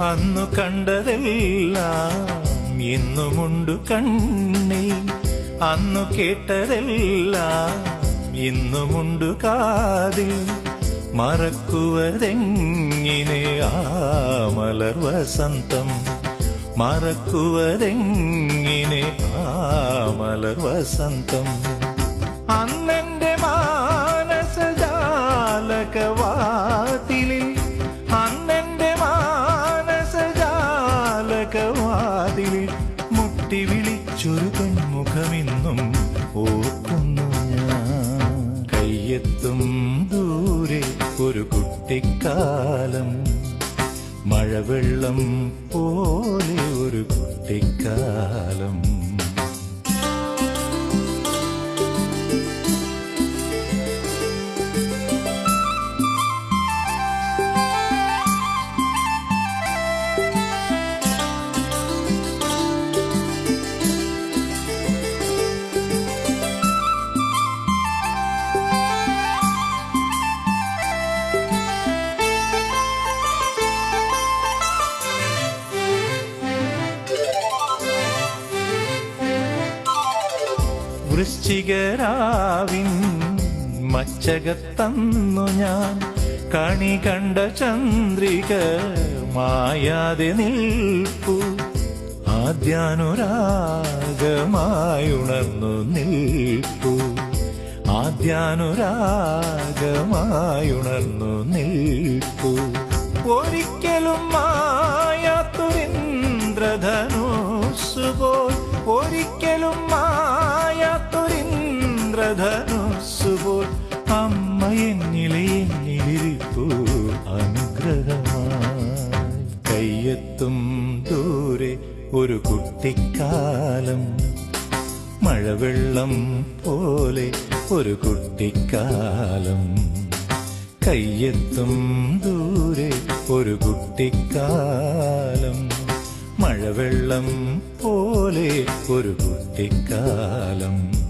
അന്നു കണ്ടതെല്ലാം ഇന്നുമുണ്ടു കണ്ണേ അന്നു കേട്ടതെല്ലാം ഇന്നുമുണ്ടു കാതിൽ. മറക്കുവതെങ്ങിനെ ആ മലർ വസന്തം? മറക്കുവതെങ്ങിനെ ആ മലർ വസന്തം? അന്നെന്റെ മാനസജാലകവാതിലിൽ വിളിച്ചൊരു മുഖമിന്നും ഓർക്കുന്നു ഞാൻ. കയ്യെത്തും ദൂരെ ഒരു കുട്ടിക്കാലം. മഴവെള്ളം പോലെ ഒരു കുട്ടിക്കാലം. വൃശ്ചികരാവിൻ മച്ചകത്തന്നു ഞാൻ. കണി കണ്ട ചന്ദ്രിക മായാതെ നിൽപ്പു. ആദ്യാനുരാഗമായുണർന്നു നിൽപ്പു. ആദ്യാനുരാഗമായുണർന്നു നിൽപ്പു. ഒരിക്കലും മായാത്തുരിന്ദ്രധനുസുപോൽ ഒരിക്കലും മായാത്തുരിന്ദ്രധനുസുപോൽ അമ്മ എന്നിലെ എന്നിലിരിപ്പു അനുഗ്രഹമായി. കയ്യെത്തും ദൂരെ ഒരു കുട്ടിക്കാലം മഴവെള്ളം പോലെ ഒരു കുട്ടിക്കാലം. കയ്യെത്തും ദൂരെ ഒരു കുട്ടിക്കാലം മഴവെള്ളം പോലെ ഒരു കുട്ടിക്കാലം.